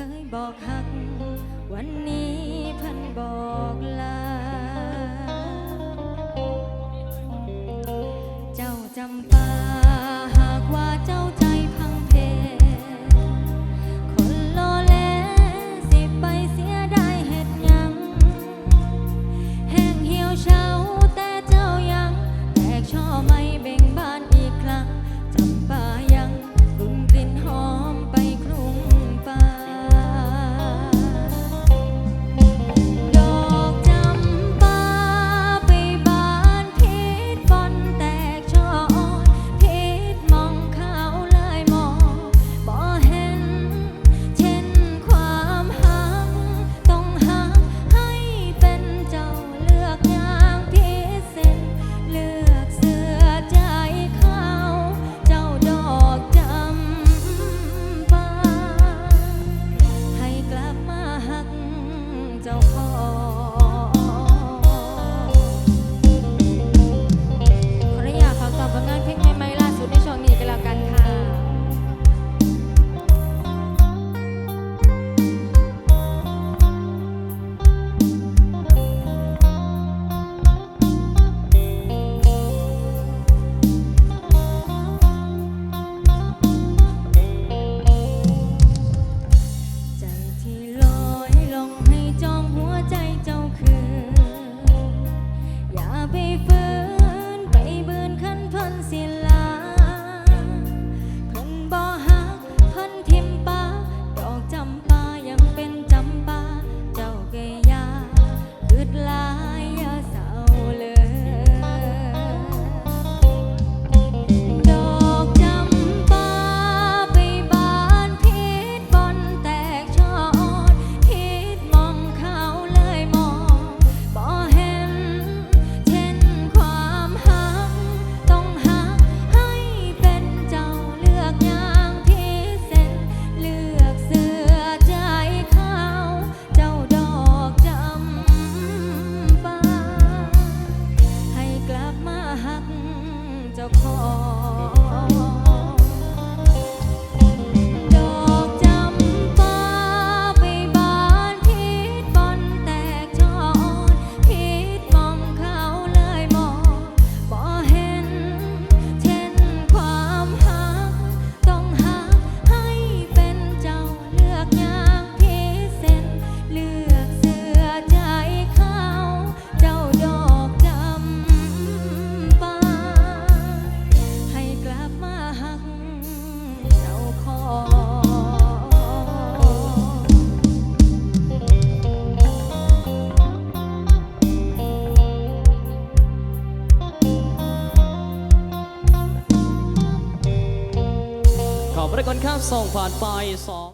เคยบอกหัก วันนี้พันบอกลา ไปฝืนไปบืนขันพันสิ ประกันข้ามส่งผ่านไปสอง